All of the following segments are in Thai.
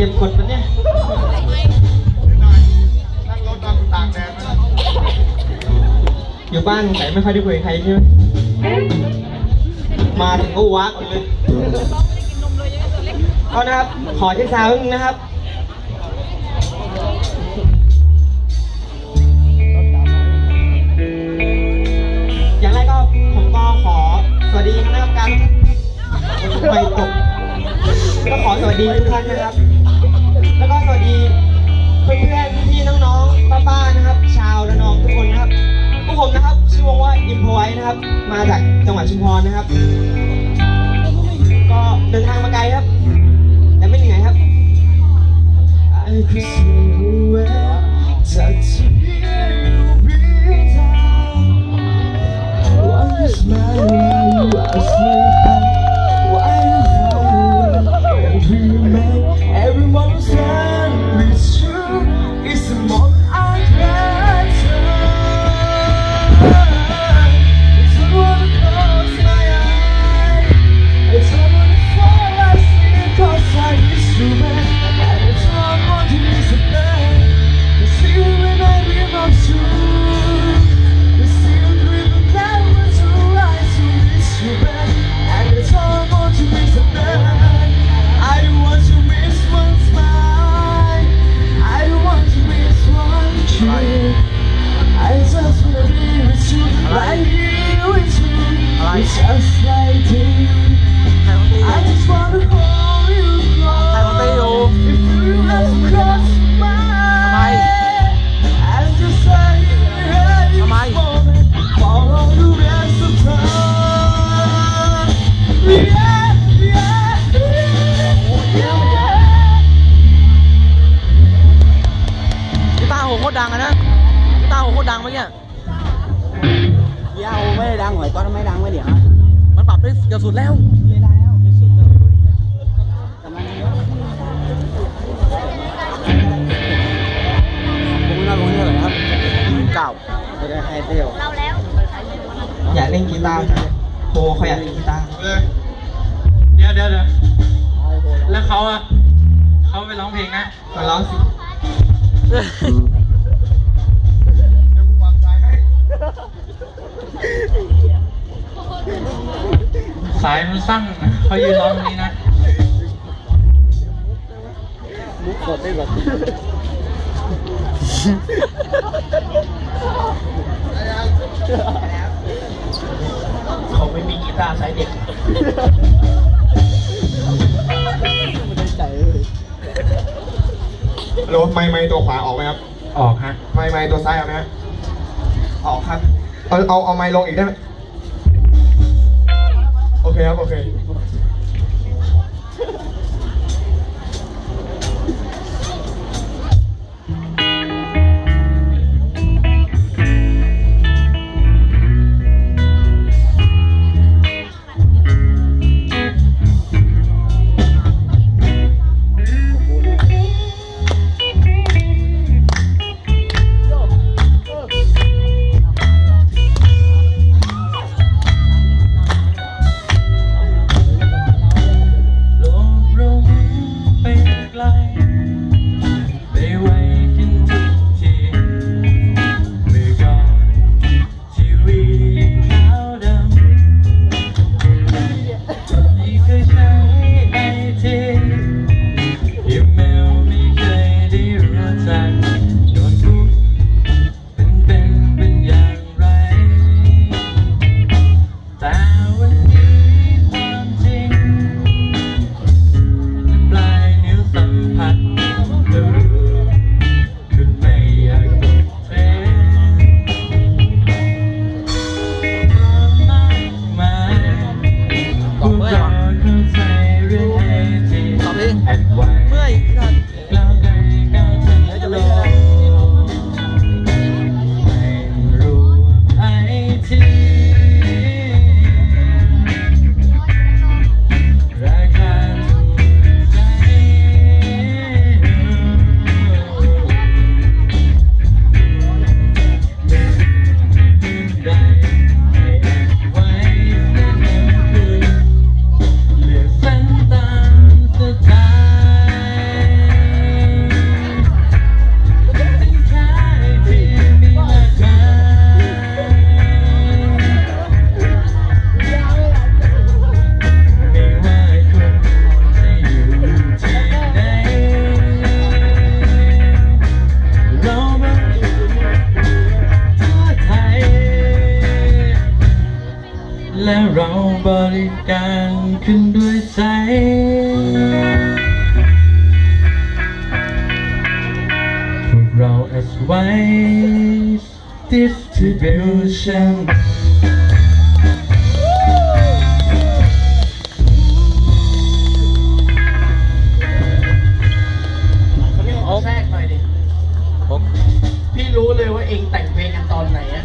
เก็บกดปะเนี่ยนั่งรถตอนตากแดดนะอยู่บ้านไหนไม่ค่อยได้คุยกับใครใช่ไหมมาถึงก็วักเลยเอานะครับ ขอเช็คซาวด์นิดนึงนะครับอย่างแรกก็ผมก็ขอสวัสดีคณะกรรมการไปตกก็ขอสวัสดีทุกท่านนะครับ ชื่อวงว่าอิมพไว้นะครับ มาจากจังหวัดชุมพรนะครับ ก็เดินทางมาไกลครับ แต่ไม่เหนื่อยครับ I could see touch you are smile you are สุดแล้วไม่ได้แล้วไม่สุดเลยแต่มันเยอะผมน่าลงเท่าไหร่ครับเก้าไม่ได้ให้เที่ยวอยากเล่นกีตาร์ไหมโบเขาอยากเล่นกีตาร์เลยเดี๋ยวเดี๋ยวเดี๋ยวแล้วเขาอะเขาไปร้องเพลงนะมาร้องสิายมันสั้นเขายืนร้องตรงนี้นะมุกกดได้แบบเขาไม่มีกีตาร์สายเด็กไม่ได้ใจเลยโหลไม้ไม้ตัวขวาออกไหมครับ ออกฮะไม้ไม้ตัวซ้ายออกไหมฮะออกครับ เอาเอาเอาไม้ลงอีกได้ไหม โอเขึ้นด้วยใจพวกเรา as wise distribution แทรกหน่อยดิ พี่รู้เลยว่าเองแต่งเพลงกันตอนไหนอะ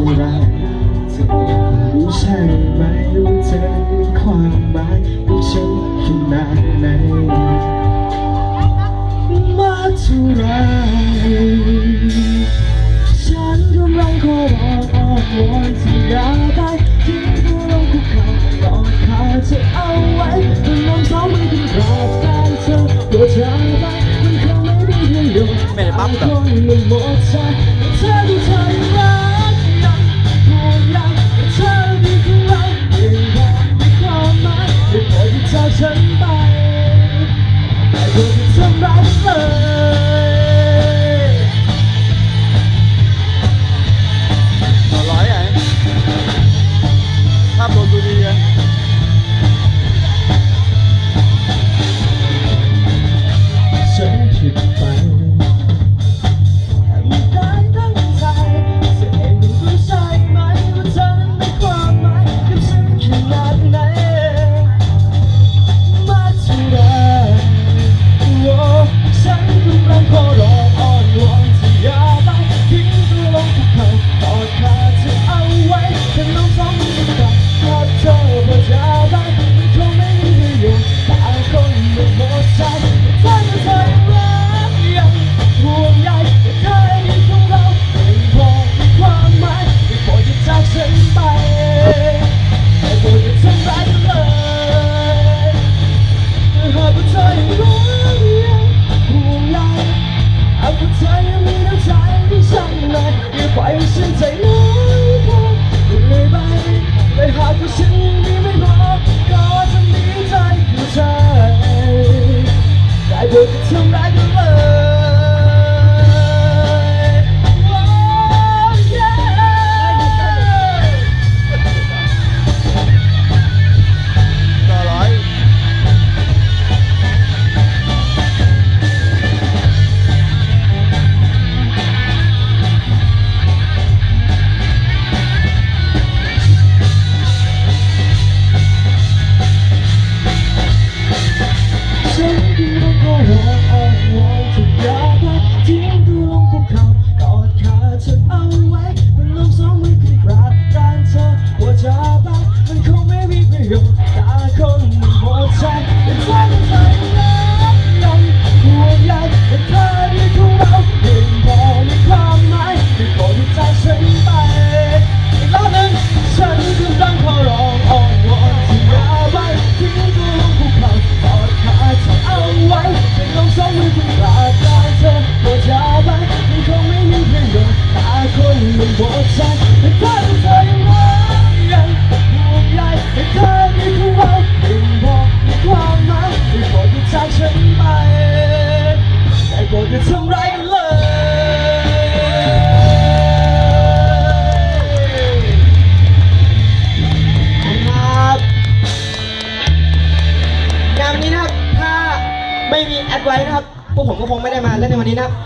่าไรเธอยังรู้ใช่ไหมว่าเธอมีความหมายกับฉันขนาดไหนมาเท่าไรฉันกำลังขอร้องอ้อนวอนเธออย่าไปทิ้งตัวลงคุกเข่ากอดขาเธอเอาไว้จนน้ำเศร้อไม่ถึงรอบแฟนเธอตัวเธอไปมันคงไม่ได้เรื่องอยู่ไม่ไดียวหมดใจ to my soul.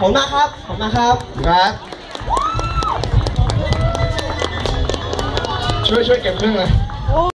ผมมาครับ ผมมาครับ ครับ ช่วยช่วยเก็บเครื่องเลย